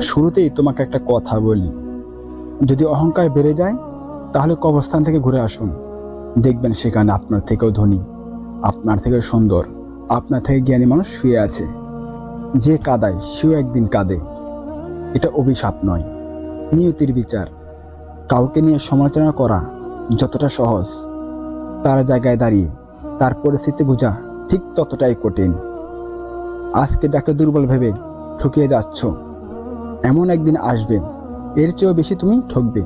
শুরুতেই তোমাকে একটা কথা বলি। যদি অহংকার বেড়ে যায়, তাহলে কবরস্থান থেকে ঘুরে আসুন। দেখবেন সেখানে আপনার থেকেও ধনী, আপনার থেকে সুন্দর, আপনার থেকে জ্ঞানী মানুষ শুয়ে আছে। যে কাদায় সেও একদিন কাঁদে। এটা অভিশাপ নয়, নিয়তির বিচার। কাউকে নিয়ে সমালোচনা করা যতটা সহজ, তার জায়গায় দাঁড়িয়ে, তার পরিস্থিতি বোঝা ঠিক ততটাই কঠিন। আজকে যাকে দুর্বল ভেবে ঠকিয়ে যাচ্ছ এমন একদিন আসবে, এর চেয়েও বেশি তুমি ঠকবে।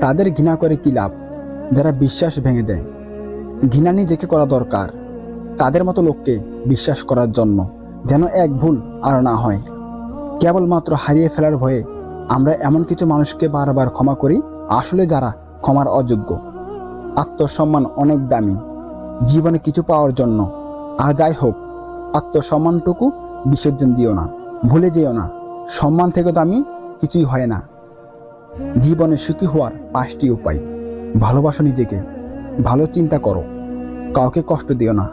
তাদের ঘৃণা করে কি লাভ? যারা বিশ্বাস ভেঙে দেয়। ঘৃণা নিজেকে করা দরকার। তাদের মতো লোককে বিশ্বাস করার জন্য যেন এক ভুল আর না হয়। কেবলমাত্র হারিয়ে ফেলার ভয়ে আমরা এমন কিছু মানুষকে বারবার ক্ষমা করি, আসলে যারা ক্ষমার অযোগ্য। আত্মসম্মান অনেক দামি। জীবনে কিছু পাওয়ার জন্য। আর যাই হোক, আত্মসম্মানটুকু বিসর্জন দিও না, ভুলে যেও না। সম্মান থেকে দামি কিছুই হয় না। জীবনে সুখী হওয়ার পাঁচটি উপায়। ভালোবাসো নিজেকে। ভালো চিন্তা করো। কাউকে কষ্ট দিও না।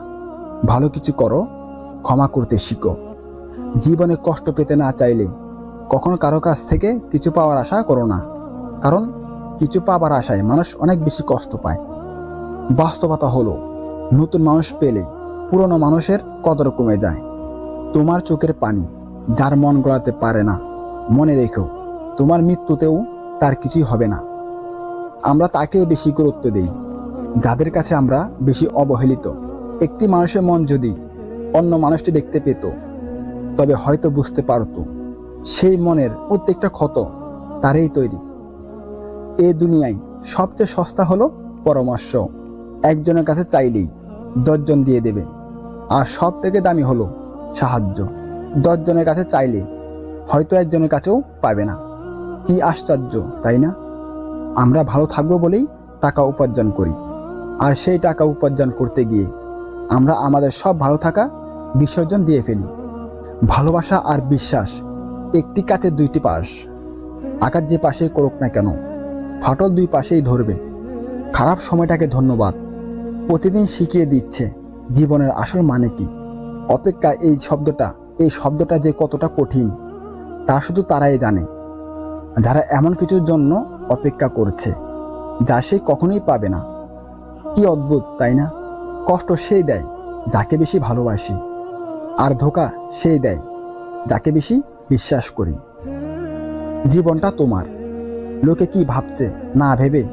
ভালো কিছু করো, ক্ষমা করতে শিখো। জীবনে কষ্ট পেতে না চাইলে কখনো কারও কাছ থেকে কিছু পাওয়ার আশা করো না। কারণ কিছু পাবার আশায় মানুষ অনেক বেশি কষ্ট পায়। বাস্তবতা হলো, নতুন মানুষ পেলে পুরনো মানুষের কদর কমে যায়। তোমার চোখের পানি যার মন গড়াতে পারে না। মনে রেখো, তোমার মৃত্যুতেও তার কিছুই হবে না। আমরা তাকে বেশি গুরুত্ব দেই, যাদের কাছে আমরা বেশি অবহেলিত। একটি মানুষের মন যদি অন্য মানুষটি দেখতে পেত, তবে হয়তো বুঝতে পারত, সেই মনের প্রত্যেকটা ক্ষত তারই তৈরি। এ দুনিয়ায় সবচেয়ে সস্তা হলো পরামর্শ। একজনের কাছে চাইলেই দশজন দিয়ে দেবে, আর সব থেকে দামি হলো সাহায্য। দশজনের কাছে চাইলে হয়তো একজনের কাছেও পাবে না। কি আশ্চর্য, তাই না? আমরা ভালো থাকব বলেই টাকা উপার্জন করি। আর সেই টাকা উপার্জন করতে গিয়ে আমরা আমাদের সব ভালো থাকা বিসর্জন দিয়ে ফেলি। ভালোবাসা আর বিশ্বাস একটি কাছে দুইটি পাশ। আকার যে পাশেই করুক না কেন, ফাটল দুই পাশেই ধরবে। খারাপ সময়টাকে ধন্যবাদ। প্রতিদিন শিখিয়ে দিচ্ছে, জীবনের আসল মানে কি? অপেক্ষা এই শব্দটা এই শব্দটা যে কতটা কঠিন, তা শুধু তারাই জানে। যারা এমন কিছুর জন্য অপেক্ষা করছে, যা সে কখনোই পাবে না। কি অদ্ভুত, তাই না? কষ্ট সেই দেয় যাকে বেশি ভালোবাসি, আর ধোকা সেই দেয় যাকে বেশি বিশ্বাস করি। জীবনটা তোমার। লোকে কি ভাবছে, না ভেবে,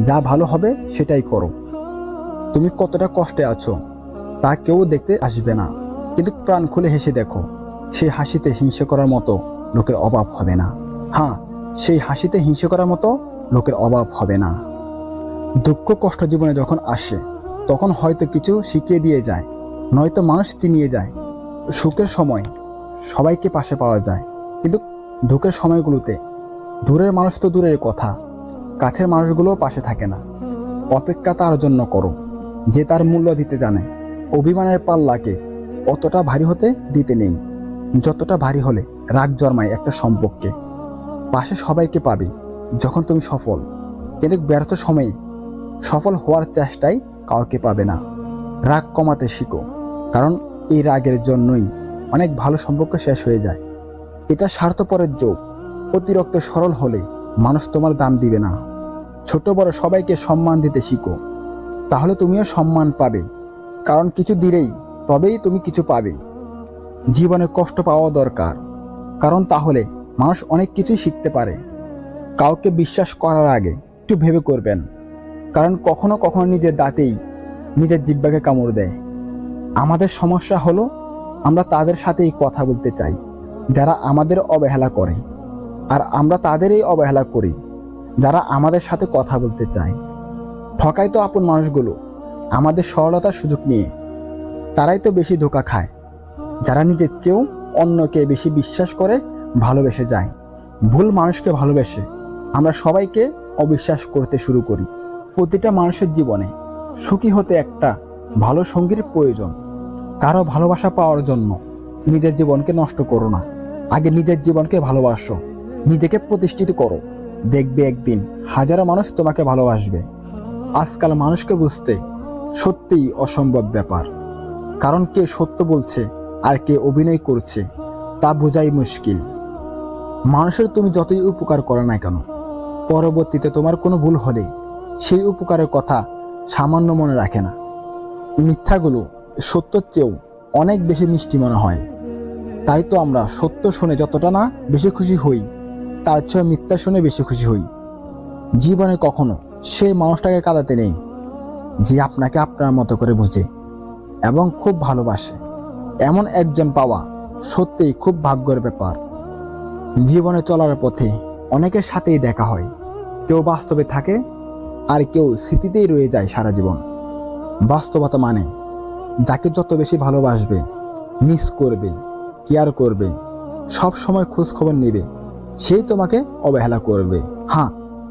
যা ভালো হবে সেটাই করো। তুমি কতটা কষ্টে আছো, তা কেউ দেখতে আসবে না, কিন্তু প্রাণ খুলে হেসে দেখো। সেই হাসিতে হিংসে করার মতো লোকের অভাব হবে না। হ্যাঁ সেই হাসিতে হিংসে করার মতো লোকের অভাব হবে না। দুঃখ কষ্ট জীবনে যখন আসে, তখন হয়তো কিছু শিখিয়ে দিয়ে যায়, নয়তো মানুষ চিনিয়ে যায়। সুখের সময় সবাইকে পাশে পাওয়া যায়, কিন্তু দুঃখের সময়গুলোতে দূরের মানুষ তো দূরের কথা, কাছের মানুষগুলোও পাশে থাকে না। অপেক্ষা তার জন্য করো, যে তার মূল্য দিতে জানে। অভিমানের পাল্লাকে অতটা ভারী হতে দিতে নেই। যতটা ভারী হলে রাগ জন্মায় একটা সম্পর্কে। পাশে সবাইকে পাবে, যখন তুমি সফল। কিন্তু ব্যর্থ সময়ে সফল হওয়ার চেষ্টায় কাউকে পাবে না। রাগ কমাতে শিখো, কারণ এই রাগের জন্যই অনেক ভালো সম্পর্ক শেষ হয়ে যায়। এটা স্বার্থপরের যোগ। অতিরিক্ত সরল হলে মানুষ তোমার দাম দিবে না। ছোট বড় সবাইকে সম্মান দিতে শিখো। তাহলে তুমিও সম্মান পাবে। কারণ কিছু দিলেই তবেই তুমি কিছু পাবে। জীবনে কষ্ট পাওয়া দরকার, কারণ তাহলে মানুষ অনেক কিছুই শিখতে পারে। কাউকে বিশ্বাস করার আগে একটু ভেবে করবেন, কারণ কখনো কখনো নিজের দাঁতেই নিজের জিব্বাকে কামড় দেয়। আমাদের সমস্যা হলো আমরা তাদের সাথেই কথা বলতে চাই, যারা আমাদের অবহেলা করে। আর আমরা তাদেরই অবহেলা করি, যারা আমাদের সাথে কথা বলতে চায়। ঠকায় তো আপন মানুষগুলো, আমাদের সরলতার সুযোগ নিয়ে। তারাই তো বেশি ধোকা খায়। যারা নিজের চেয়েও অন্যকে বেশি বিশ্বাস করে, ভালোবেসে যায়। ভুল মানুষকে ভালোবেসে আমরা সবাইকে অবিশ্বাস করতে শুরু করি। প্রতিটা মানুষের জীবনে সুখী হতে একটা ভালো সঙ্গীর প্রয়োজন। কারও ভালোবাসা পাওয়ার জন্য নিজের জীবনকে নষ্ট করো না। আগে নিজের জীবনকে ভালোবাসো। নিজেকে প্রতিষ্ঠিত করো। দেখবে একদিন হাজারো মানুষ তোমাকে ভালোবাসবে। আজকাল মানুষকে বুঝতে সত্যিই অসম্ভব ব্যাপার। কারণ কে সত্য বলছে আর কে অভিনয় করছে, তা বোঝাই মুশকিল। মানুষের তুমি যতই উপকার করো না কেন, পরবর্তীতে তোমার কোনো ভুল হলে সেই উপকারের কথা সামান্য মনে রাখে না। মিথ্যাগুলো সত্যর চেয়েও অনেক বেশি মিষ্টি মনে হয়। তাই তো আমরা সত্য শুনে যতটা না বেশি খুশি হই, তার চেয়ে মিথ্যা শুনে বেশি খুশি হই। জীবনে কখনো সেই মানুষটাকে কাঁদাতে নেই, যে আপনাকে আপনার মতো করে বুঝে এবং খুব ভালোবাসে। এমন একজন পাওয়া সত্যিই খুব ভাগ্যের ব্যাপার। জীবনে চলার পথে অনেকের সাথেই দেখা হয়। কেউ বাস্তবে থাকে আর কেউ স্মৃতিতেই রয়ে যায় সারা জীবন। বাস্তবতা মানে যাকে যত বেশি ভালোবাসবে মিস করবে কেয়ার করবে, সব সময় খোঁজ খবর নেবে, সেই তোমাকে অবহেলা করবে। হ্যাঁ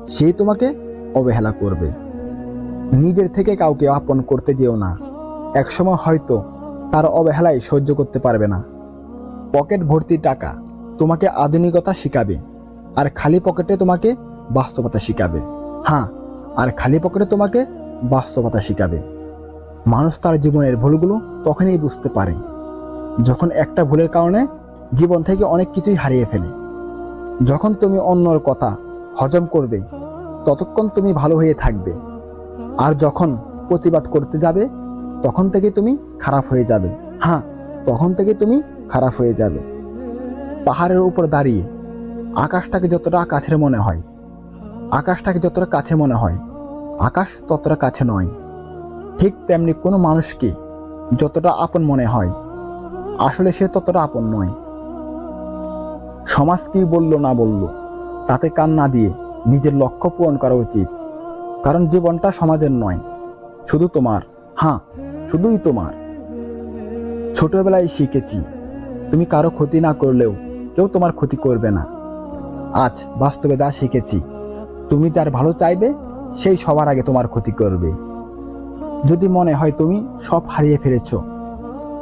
সেই তোমাকে অবহেলা করবে। নিজের থেকে কাউকে আপন করতে যেও না। একসময় হয়তো তার অবহেলায় সহ্য করতে পারবে না। পকেট ভর্তি টাকা তোমাকে আধুনিকতা শিখাবে আর খালি পকেটে তোমাকে বাস্তবতা শিখাবে। হ্যাঁ আর খালি পকেটে তোমাকে বাস্তবতা শিখাবে। মানুষ তার জীবনের ভুলগুলো তখনই বুঝতে পারে যখন একটা ভুলের কারণে জীবন থেকে অনেক কিছুই হারিয়ে ফেলে। যখন তুমি অন্যর কথা হজম করবে, ততক্ষণ তুমি ভালো হয়ে থাকবে। আর যখন প্রতিবাদ করতে যাবে তখন থেকে তুমি খারাপ হয়ে যাবে। হ্যাঁ তখন থেকে তুমি খারাপ হয়ে যাবে। পাহাড়ের উপর দাঁড়িয়ে আকাশটাকে যতটা কাছের মনে হয়, আকাশটাকে যতটা কাছে মনে হয়, আকাশ ততটা কাছে নয়। ঠিক তেমনি কোনো মানুষকে যতটা আপন মনে হয়, আসলে সে ততটা আপন নয়। সমাজ কি বলল না বলল, তাতে কান না দিয়ে নিজের লক্ষ্য পূরণ করা উচিত। কারণ জীবনটা সমাজের নয়, শুধু তোমার। হ্যাঁ শুধুই তোমার। ছোটবেলায় শিখেছি, তুমি কারও ক্ষতি না করলেও কেউ তোমার ক্ষতি করবে না। আজ বাস্তবে যা শিখেছি, তুমি যার ভালো চাইবে, সেই সবার আগে তোমার ক্ষতি করবে। যদি মনে হয় তুমি সব হারিয়ে ফেলেছ,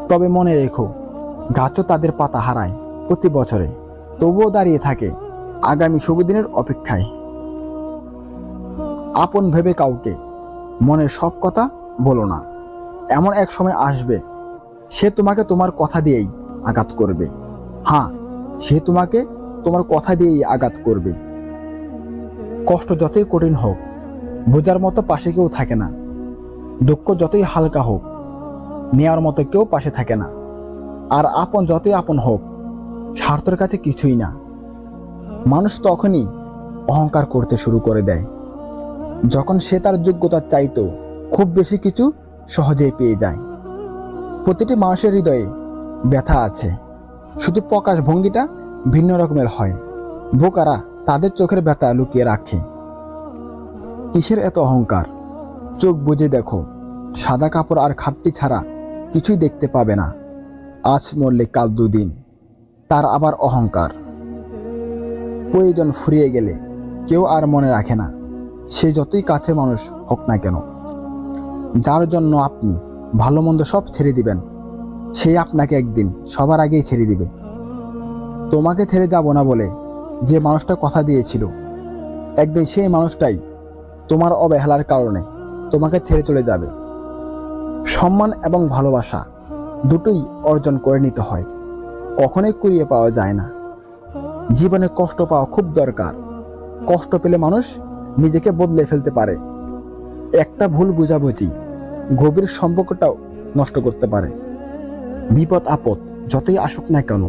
তবে মনে রেখো, গাছও তাদের পাতা হারায় প্রতি বছরে। তবুও দাঁড়িয়ে থাকে আগামী শুভ দিনের অপেক্ষায়। আপন ভেবে কাউকে মনের সব কথা বলো না। এমন এক সময় আসবে, সে তোমাকে তোমার কথা দিয়েই আঘাত করবে। হ্যাঁ সে তোমাকে তোমার কথা দিয়েই আঘাত করবে। কষ্ট যতই কঠিন হোক, বোঝার মতো পাশে কেউ থাকে না। দুঃখ যতই হালকা হোক নেওয়ার মতো কেউ পাশে থাকে না। আর আপন যতই আপন হোক, স্বার্থের কাছে কিছুই না। মানুষ তখনই অহংকার করতে শুরু করে দেয়। যখন সে তার যোগ্যতা চাইতো, খুব বেশি কিছু সহজেই পেয়ে যায়। প্রতিটি মানুষের হৃদয়ে ব্যথা আছে। শুধু প্রকাশ ভঙ্গিটা ভিন্ন রকমের হয়। বোকারা তাদের চোখের ব্যথা লুকিয়ে রাখে। কিসের এত অহংকার? চোখ বুঝে দেখো, সাদা কাপড় আর খাটটি ছাড়া কিছুই দেখতে পাবে না। আজ মরলে কাল দুদিন, তার আবার অহংকার। প্রয়োজন ফুরিয়ে গেলে কেউ আর মনে রাখে না। সে যতই কাছের মানুষ হোক না কেন। যার জন্য আপনি ভালো মন্দ সব ছেড়ে দিবেন, সে আপনাকে একদিন সবার আগেই ছেড়ে দিবে। তোমাকে ছেড়ে যাব না বলে যে মানুষটা কথা দিয়েছিল, একদিন সেই মানুষটাই তোমার অবহেলার কারণে তোমাকে ছেড়ে চলে যাবে। সম্মান এবং ভালোবাসা দুটোই অর্জন করে নিতে হয়, কখনোই কুড়িয়ে পাওয়া যায় না। জীবনে কষ্ট পাওয়া খুব দরকার। কষ্ট পেলে মানুষ নিজেকে বদলে ফেলতে পারে। একটা ভুল বুঝাবুঝি গভীর সম্পর্কটাও নষ্ট করতে পারে। বিপদ, আপদ, যতই আসুক না কেন,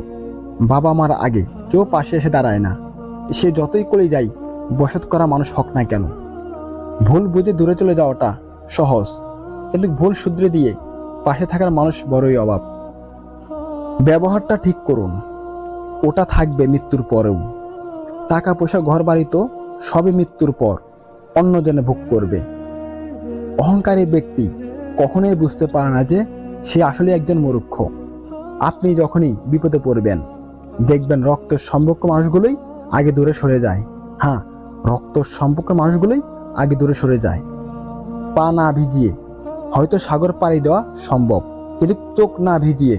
বাবা মার আগে কেউ পাশে এসে দাঁড়ায় না। সে যতই করে যাই, বসত করা মানুষ হক না কেন। ভুল বুঝে দূরে চলে যাওয়াটা সহজ, কিন্তু ভুল শুধরে দিয়ে পাশে থাকার মানুষ বড়ই অভাব। ব্যবহারটা ঠিক করুন, ওটা থাকবে মৃত্যুর পরেও। টাকা পয়সা ঘর বাড়ি তো সবই মৃত্যুর পর অন্যজনে ভোগ করবে। অহংকারী ব্যক্তি কখনোই বুঝতে পারে না যে সে আসলে একজন মূর্খ। আপনি যখনই বিপদে পড়বেন, দেখবেন রক্তের সম্পর্ক মানুষগুলোই আগে দূরে সরে যায়। হ্যাঁ রক্ত সম্পর্ক মানুষগুলোই আগে দূরে সরে যায়। পা না ভিজিয়ে, হয়তো সাগর পাড়ি দেওয়া সম্ভব, কিন্তু চোখ না ভিজিয়ে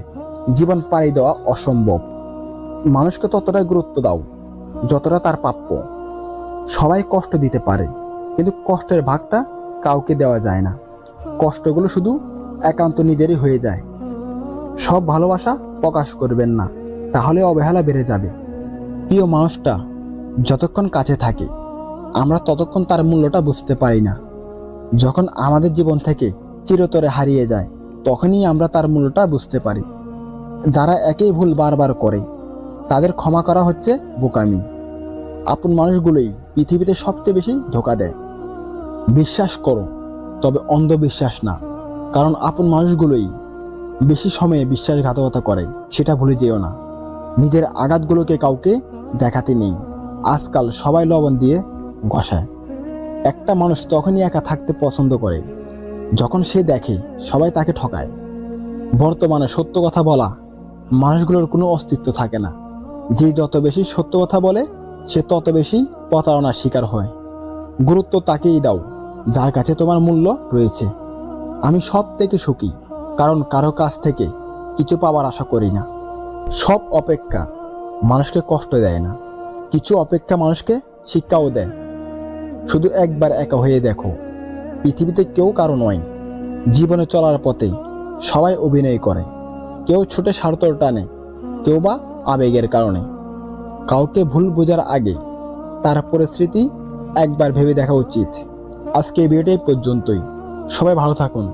জীবন পাড়ি দেওয়া অসম্ভব। মানুষকে ততটাই গুরুত্ব দাও, যতটা তার প্রাপ্য। সবাই কষ্ট দিতে পারে, কিন্তু কষ্টের ভাগটা কাউকে দেওয়া যায় না। কষ্টগুলো শুধু একান্ত নিজেরই হয়ে যায়। সব ভালোবাসা প্রকাশ করবেন না, তাহলে অবহেলা বেড়ে যাবে। প্রিয় মানুষটা, যতক্ষণ কাছে থাকে, আমরা ততক্ষণ তার মূল্যটা বুঝতে পারি না। যখন আমাদের জীবন থেকে চিরতরে হারিয়ে যায়, তখনই আমরা তার মূল্যটা বুঝতে পারি। যারা একই ভুল বারবার করে, তাদের ক্ষমা করা হচ্ছে বোকামি। আপন মানুষগুলোই পৃথিবীতে সবচেয়ে বেশি ধোকা দেয়। বিশ্বাস করো তবে অন্ধবিশ্বাস না। কারণ আপন মানুষগুলোই বেশি সময়ে বিশ্বাসঘাতকতা করে, সেটা ভুলে যেও না। নিজের আঘাতগুলোকে কাউকে দেখাতে নেই। আজকাল সবাই লবণ দিয়ে ঘষায় একটা মানুষ তখনই একা থাকতে পছন্দ করে, যখন সে দেখে সবাই তাকে ঠকায়। বর্তমানে সত্য কথা বলা মানুষগুলোর কোনো অস্তিত্ব থাকে না। যে যত বেশি সত্য কথা বলে, সে তত বেশি প্রতারণার শিকার হয়। গুরুত্ব তাকেই দাও। যার কাছে তোমার মূল্য রয়েছে। আমি সব থেকে সুখী, কারণ কারও কাছ থেকে কিছু পাওয়ার আশা করি না। সব অপেক্ষা মানুষকে কষ্ট দেয় না। কিছু অপেক্ষা মানুষকে শিক্ষাও দেয়। শুধু একবার একা হয়ে দেখো, পৃথিবীতে কেউ কারও নয়। জীবনে চলার পথে সবাই অভিনয় করে। কেউ ছোটে স্বার্থর টানে, কেউ বা আবেগের কারণে। কাউকে ভুল বোঝার আগে তার পরিস্থিতি একবার ভেবে দেখা উচিত। আজকে এই ভিডিওটাই পর্যন্তই। সবাই ভালো থাকুন।